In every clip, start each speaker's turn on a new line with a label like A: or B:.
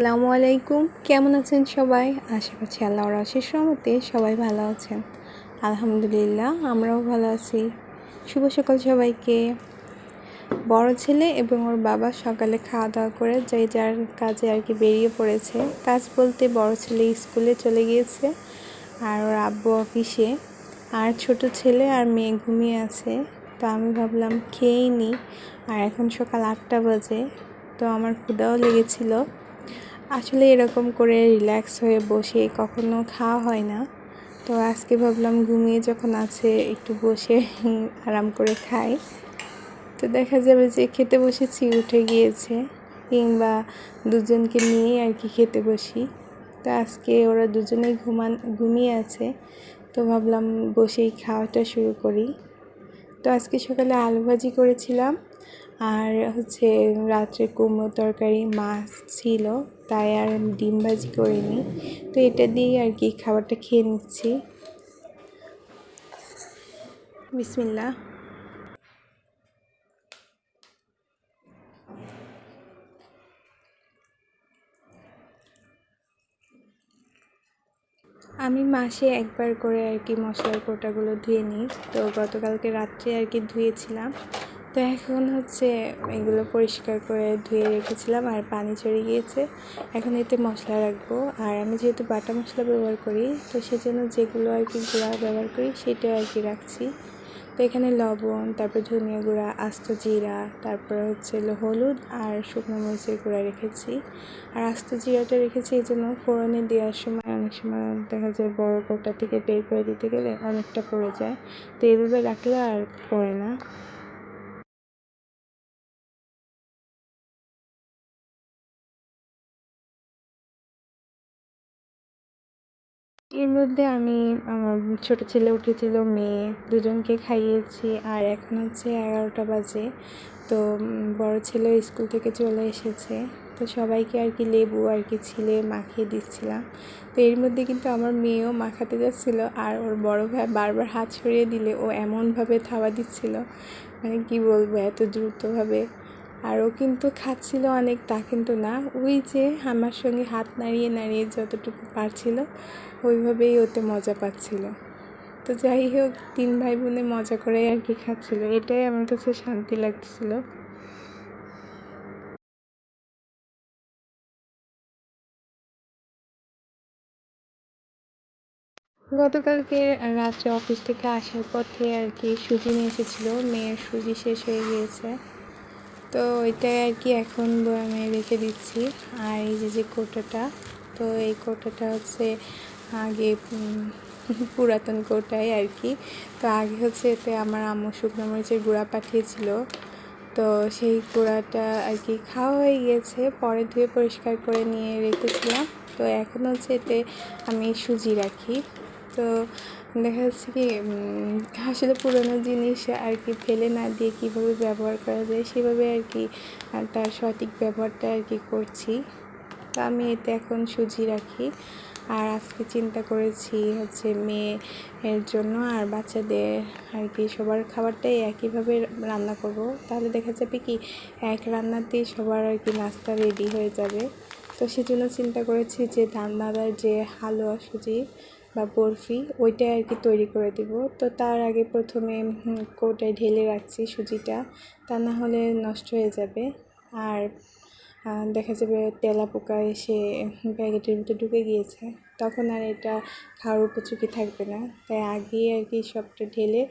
A: আসসালামু আলাইকুম। কেমন আছেন সবাই? আশা করছি আল্লাহর আশিস রহমতে সবাই ভালো আছেন। আলহামদুলিল্লাহ, আমরাও ভালো আছি। শুভ সকাল সবাইকে। বড় ছেলে এবং ওর বাবা সকালে খাওয়া দাওয়া করে যে যার কাজে আর কি বেরিয়ে পড়েছে। কাজ বলতে বড় ছেলে স্কুলে চলে গিয়েছে আর ওর আব্বু অফিসে। আর ছোট ছেলে আর মেয়ে ঘুমিয়ে আছে। তো আমি ভাবলাম খেয়েই নিই আর এখন সকাল আটটা বাজে। তো আমার ক্ষুদাও লেগেছিলো। আসলে এরকম করে রিল্যাক্স হয়ে বসে কখনো খাওয়া হয় না। তো আজকে ভাবলাম ঘুমিয়ে যখন আছে একটু বসে আরাম করে খাই। তো দেখা যাবে যে খেতে বসেছি, উঠে গিয়েছে। কিংবা দুজনকে নিয়েই আর কি খেতে বসি। তো আজকে ওরা দুজনেই ঘুমান, ঘুমিয়ে আছে। তো ভাবলাম বসেই খাওয়াটা শুরু করি। তো আজকে সকালে আলু ভাজি করেছিলাম। আর হচ্ছে রাত্রে কুমড়ো তরকারি মাছ ছিল। তাই আর ডিম ভাজি করিনি। তো এটা দিয়ে আর কি খাবারটা খেয়ে নিচ্ছি। বিসমিল্লা আমি মাসে একবার করে আর কি মশলার কোটাগুলো ধুয়ে নিই। তো গতকালকে রাত্রে আর কি ধুয়েছিলাম। তো এখন হচ্ছে এগুলো পরিষ্কার করে ধুয়ে রেখেছিলাম আর পানি চড়ে গিয়েছে। এখন এতে মশলা রাখব। আর আমি যেহেতু বাটা মশলা ব্যবহার করি, তো সেজন্য যেগুলো আর কি গুঁড়া ব্যবহার করি সেটাও আর কি রাখছি। তো এখানে লবণ, তারপর ধনিয়া গুঁড়া, আস্ত জিরা, তারপর হচ্ছে হলুদ আর শুকনো মরিচের গুঁড়া রেখেছি। আর আস্ত জিরাটা রেখেছি এই জন্য ফোড়নে দেওয়ার সময় অনেক সময় দেখা যায় বড় কোটা থেকে বের করে দিতে গেলে অনেকটা পড়ে যায়। তো এভাবে রাখলে আর পড়ে না। এর মধ্যে আমি আমার ছোটো ছেলে উঠেছিল, মেয়ে দুজনকে খাইয়েছি আর এখন হচ্ছে এগারোটা বাজে। তো বড় ছেলে স্কুল থেকে চলে এসেছে। তো সবাইকে আর কি লেবু আর কি ছিলে মাখিয়ে দিচ্ছিলাম। তো এর মধ্যে কিন্তু আমার মেয়েও মাখাতে যাচ্ছিল আর ওর বড় ভাই বারবার হাত ছড়িয়ে দিলে ও এমনভাবে থাবা দিচ্ছিল। মানে কি বলব, এত দ্রুতভাবে আর ও কিন্তু খাচ্ছিল অনেক, তা কিন্তু না। ওই যে আমার সঙ্গে হাত নাড়িয়ে নাড়িয়ে যতটুকু পারছিল, ওইভাবেই ওতে মজা পাচ্ছিল। তো যাই হোক, তিন ভাই বোনে মজা করে আর কি খাচ্ছিল। এটাই আমার কাছে শান্তি লাগছিল। গতকালকে রাত্রে অফিস থেকে আসার পথে আর কি সুজি নিয়ে এসেছিল। মেয়ের সুজি শেষ হয়ে গিয়েছে। তো ওইটাই আর কি এখন আমি রেখে দিচ্ছি। আর এই যে যে কোটাটা, তো এই কোটাটা হচ্ছে আগে পুরাতন কৌটাই আর কি। তো আগে হচ্ছে এতে আমার আম্মু শুকনো মরিচের গুঁড়া পাঠিয়েছিল। তো সেই গুঁড়াটা আর কি খাওয়া হয়ে গিয়েছে পরে ধুয়ে পরিষ্কার করে নিয়ে রেখেছিলাম। তো এখন হচ্ছে এতে আমি সুজি রাখি। তো দেখা যাচ্ছে কি আসলে পুরোনো জিনিস আর কি ফেলে না দিয়ে কীভাবে ব্যবহার করা যায় সেভাবে আর কি তার সঠিক ব্যবহারটা আর কি করছি। তো আমি এতে এখন সুজি রাখি। আর আজকে চিন্তা করেছি হচ্ছে মেয়ের জন্য আর বাচ্চাদের আর কি সবার খাবারটাই একইভাবে রান্না করব। তাহলে দেখা যাবে কি, এক রান্নাতেই সবার আর কি নাস্তা রেডি হয়ে যাবে। তো সেজন্য চিন্তা করেছি যে দানাদার যে হালুয়া সুজি বা বরফি, ওইটাই আর কি তৈরি করে দিব। তো তার আগে প্রথমে কৌটায় ঢেলে রাখছি সুজিটা। তা না হলে নষ্ট হয়ে যাবে। আর দেখা যাবে তেলা পোকা এসে প্যাকেটের ভিতরে ঢুকে গিয়েছে। তখন আর এটা খাওয়ার উপযোগী থাকবে না। তাই আগেই আর কি সবটা ঢেলে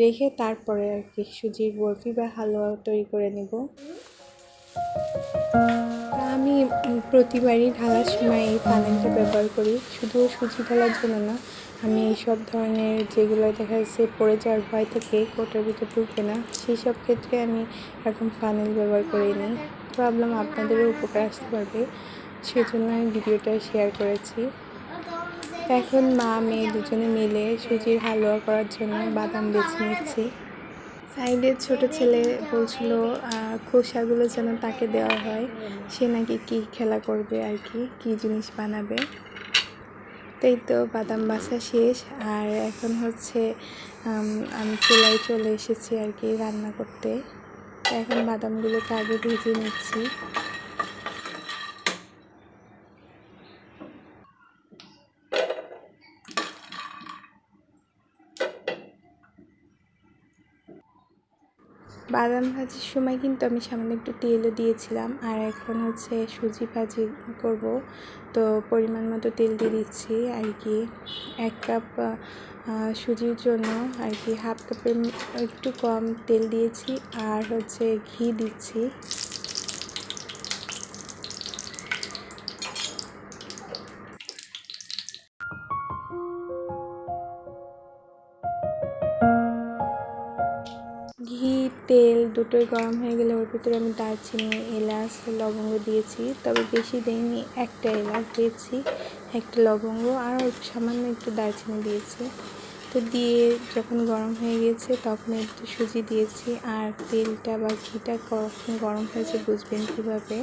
A: রেখে তারপরে আর কি সুজির বরফি বা হালুয়া তৈরি করে নেব। আমি প্রতিবারই ঢালার সময় এই ফানেলটা ব্যবহার করি। শুধু সুজি ঢালার জন্য না, আমি এই সব ধরনের যেগুলো দেখা যাচ্ছে পড়ে যাওয়ার ভয় থেকে কোটার ভিতরে ঢুকবে না সেই সব ক্ষেত্রে আমি এখন ফানেল ব্যবহার করে নিই ভাবলাম আপনাদেরও উপকার আসতে পারবে, সেজন্য আমি ভিডিওটা শেয়ার করেছি। এখন মা, মেয়ে দুজনে মিলে সুজির হালুয়া করার জন্য বাদাম বেছে নিচ্ছি। সাইডের ছোট ছেলে বলছিল খোসাগুলো যেন তাকে দেওয়া হয়। সে নাকি কি খেলা করবে আর কি, কী জিনিস বানাবে? তাই তো বাদাম বাসা শেষ। আর এখন হচ্ছে আমি চুলায় চলে এসেছি আর কি রান্না করতে। এখন বাদামগুলোকে আগে ভেজে নিচ্ছি। বাদাম ভাজির সময় কিন্তু আমি সামান্য একটু তেলও দিয়েছিলাম। আর এখন হচ্ছে সুজি ভাজি করব। তো পরিমাণ মতো তেল দিয়ে দিচ্ছি আর কি। এক কাপ সুজির জন্য আর কি হাফ কাপের একটু কম তেল দিয়েছি। আর হচ্ছে ঘি দিচ্ছি। তেল দুটোই গরম হয়ে গেলে ওর ভিতরে আমি দারচিনি, এলাচ, লবঙ্গ দিয়েছি। তবে বেশি দিইনি, একটা এলাচ দিয়েছি, একটা লবঙ্গ, আর সামান্য একটু দারচিনি দিয়েছি। তো দিয়ে যখন গরম হয়ে গিয়েছে তখন একটু সুজি দিয়েছি, আর তেলটা বা ঘিটা কখন গরম হয়েছে বুঝবেন কীভাবে?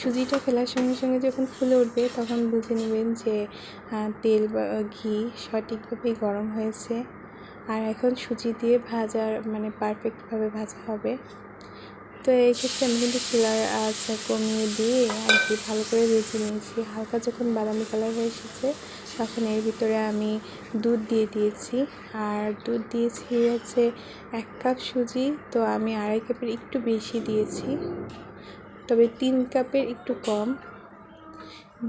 A: সুজিটা ফেলার সঙ্গে সঙ্গে যখন ফুলে উঠবে তখন বুঝে নেবেন যে তেল বা, ঘি সঠিকভাবেই গরম হয়েছে। আর এখন সুজি দিয়ে ভাজার মানে পারফেক্টভাবে ভাজা হবে। তো এই ক্ষেত্রে আমি কিন্তু চুলার আঁচ কমিয়ে দিয়ে আর কি ভালো করে ভেজে নিয়েছি। হালকা যখন বাদামি কালার হয়ে এসেছে, তখন এর ভিতরে আমি দুধ দিয়ে দিয়েছি। আর দুধ দিয়েছি হচ্ছে এক কাপ সুজি, তো আমি আড়াই কাপের একটু বেশি দিয়েছি। তবে তিন কাপের একটু কম।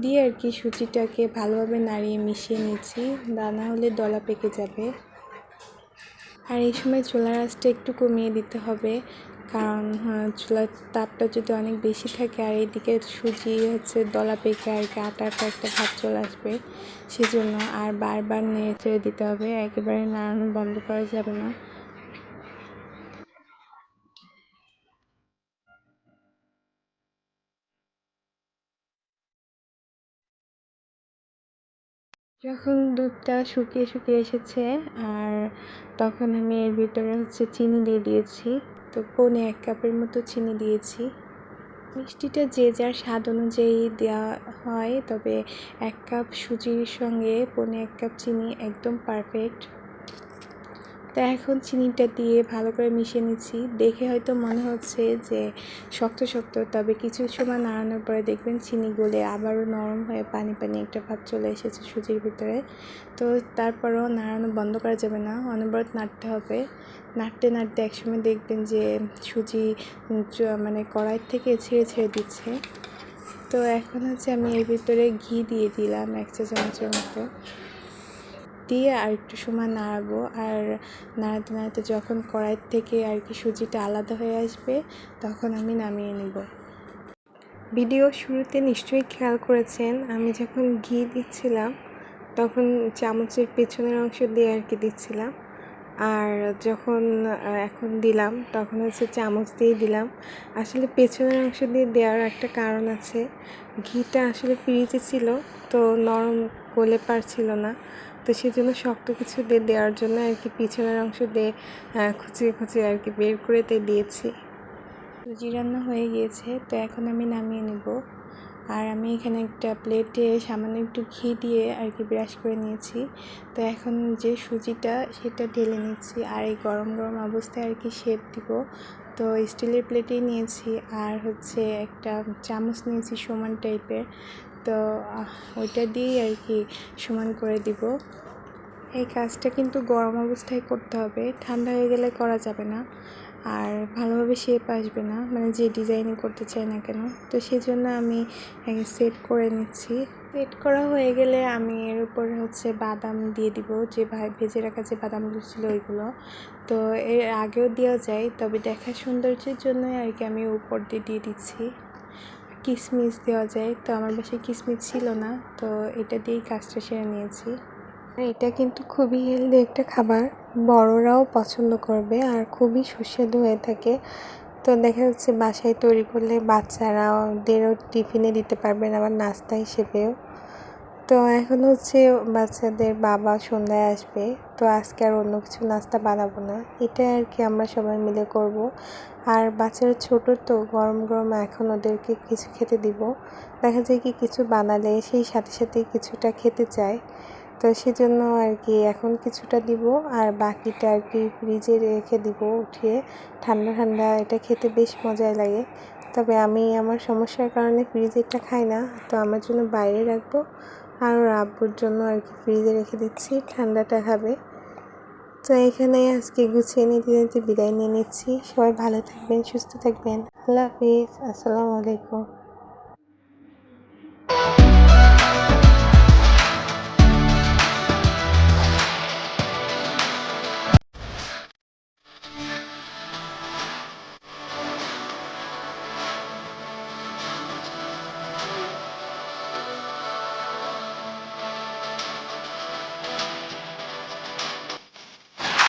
A: দিয়ে আর কি সুজিটাকে ভালোভাবে নাড়িয়ে মিশিয়ে নিচ্ছি দানা হলে দলা পেকে যাবে। আর এই সময় চুলার আঁচটা একটু কমিয়ে দিতে হবে। কারণ হ্যাঁ, চুলার তাপটা যদি অনেক বেশি থাকে আর এইদিকে সুজি হচ্ছে দলা পেকে আর কি আটা আটা একটা ভাত চলে আসবে সেজন্য আর বারবার নেড়ে চেড়ে দিতে হবে। একেবারে নাড়ানো বন্ধ করা যাবে না। যখন দুধটা শুকিয়ে শুকিয়ে এসেছে, আর তখন আমি এর ভিতরে হচ্ছে চিনি দিয়ে দিয়েছি। তো পনে এক কাপের মতো চিনি দিয়েছি। মিষ্টিটা যে যার স্বাদ অনুযায়ী দেওয়া হয়, তবে এক কাপ সুজির সঙ্গে পনে এক কাপ চিনি একদম পারফেক্ট তো এখন চিনিটা দিয়ে ভালো করে মিশিয়ে নিচ্ছি। দেখে হয়তো মনে হচ্ছে যে শক্ত শক্ত, তবে কিছু সময় নাড়ানোর পরে দেখবেন চিনি গলে আবারও নরম হয়ে পানি পানি একটা ভাব চলে এসেছে সুজির ভিতরে। তো তারপরেও নাড়ানো বন্ধ করা যাবে না, অনবরত নাড়তে হবে। নাড়তে নাড়তে একসময় দেখবেন যে সুজি মানে কড়াই থেকে ছেড়ে ছেড়ে দিচ্ছে। তো এখন হচ্ছে আমি এর ভিতরে ঘি দিয়ে দিলাম এক চা চামচের মতো। দিয়ে আর একটু সময় নাড়াবো। আর নাড়াতে নাড়াতে যখন কড়াইয়ের থেকে আর কি সুজিটা আলাদা হয়ে আসবে, তখন আমি নামিয়ে নেব। ভিডিও শুরুতে নিশ্চয়ই খেয়াল করেছেন, আমি যখন ঘি দিচ্ছিলাম, তখন চামচের পেছনের অংশ দিয়ে আর কি দিচ্ছিলাম। আর যখন এখন দিলাম, তখন হচ্ছে চামচ দিয়ে দিলাম। আসলে পেছনের অংশ দিয়ে দেওয়ার একটা কারণ আছে, ঘিটা আসলে ফ্রিজে ছিল, তো নরম গলে পারছিল না। তো সেই জন্য শক্ত কিছু দিয়ে দেওয়ার জন্য আর কি পিছনের অংশ দিয়ে খুচিয়ে খুঁচিয়ে আর কি বের করে দিয়ে দিয়েছি। সুজি রান্না হয়ে গিয়েছে, তো এখন আমি নামিয়ে নেব। আর আমি এখানে একটা প্লেটে সামান্য একটু ঘি দিয়ে আর কি ব্রাশ করে নিয়েছি। তো এখন যে সুজিটা, সেটা ঢেলে নিচ্ছি। আর এই গরম গরম অবস্থায় আর কি শেপ দিব। তো স্টিলের প্লেটেই নিয়েছি। আর হচ্ছে একটা চামচ নিয়েছি সমান টাইপের তো ওইটা দিয়েই আর কি সমান করে দিব। এই কাজটা কিন্তু গরম অবস্থায় করতে হবে, ঠান্ডা হয়ে গেলে করা যাবে না। আর ভালোভাবে শেপ আসবে না মানে যে ডিজাইনে করতে চাই না কেন। তো সেই জন্য আমি সেট করে নিচ্ছি। সেট করা হয়ে গেলে আমি এর উপরে হচ্ছে বাদাম দিয়ে দিব, যে ভাই ভেজে রাখা যে বাদামগুলো ছিল ওইগুলো। তো এর আগেও দেওয়া যায়, তবে দেখা সৌন্দর্যের জন্যই আর কি আমি উপর দিয়ে দিয়ে দিচ্ছি। কিশমিশ দেওয়া যায়, তো আমার বাসায় কিসমিস ছিল না, তো এটা দিয়েই কাজটা সেরে নিয়েছি। এটা কিন্তু খুবই হেলদি একটা খাবার, বড়রাও পছন্দ করবে আর খুবই সুস্বাদু হয়ে থাকে। তো দেখা যাচ্ছে বাসায় তৈরি করলে বাচ্চারাও দেরও টিফিনে দিতে পারবেন আবার নাস্তা হিসেবেও। তো এখন হচ্ছে বাচ্চাদের বাবা সন্ধ্যায় আসবে। তো আজকে আর অন্য কিছু নাস্তা বানাবো না। এটা আর কি আমরা সবাই মিলে করব। আর বাচ্চারা ছোট তো, গরম গরম এখন ওদেরকে কিছু খেতে দিব। দেখা যায় কি কিছু বানালে সেই সাথে সাথে কিছুটা খেতে চায়। তো সেজন্য আর কি এখন কিছুটা দিব আর বাকিটা আর কি ফ্রিজে রেখে দিব উঠিয়ে। ঠান্ডা ঠান্ডা এটা খেতে বেশ মজাই লাগে। তবে আমি আমার সমস্যার কারণে ফ্রিজেরটা খাই না। তো আমার জন্য বাইরে রাখব। আর ওর আব্বুর জন্য আর কি ফ্রিজে রেখে দিচ্ছি, ঠান্ডাটা খাবে তো এখানে আজকে গুছিয়ে নিতে নিতে বিদায় নিয়ে নিচ্ছি। সবাই ভালো থাকবেন, সুস্থ থাকবেন। আল্লাহ হাফিজ, আসসালামু আলাইকুম।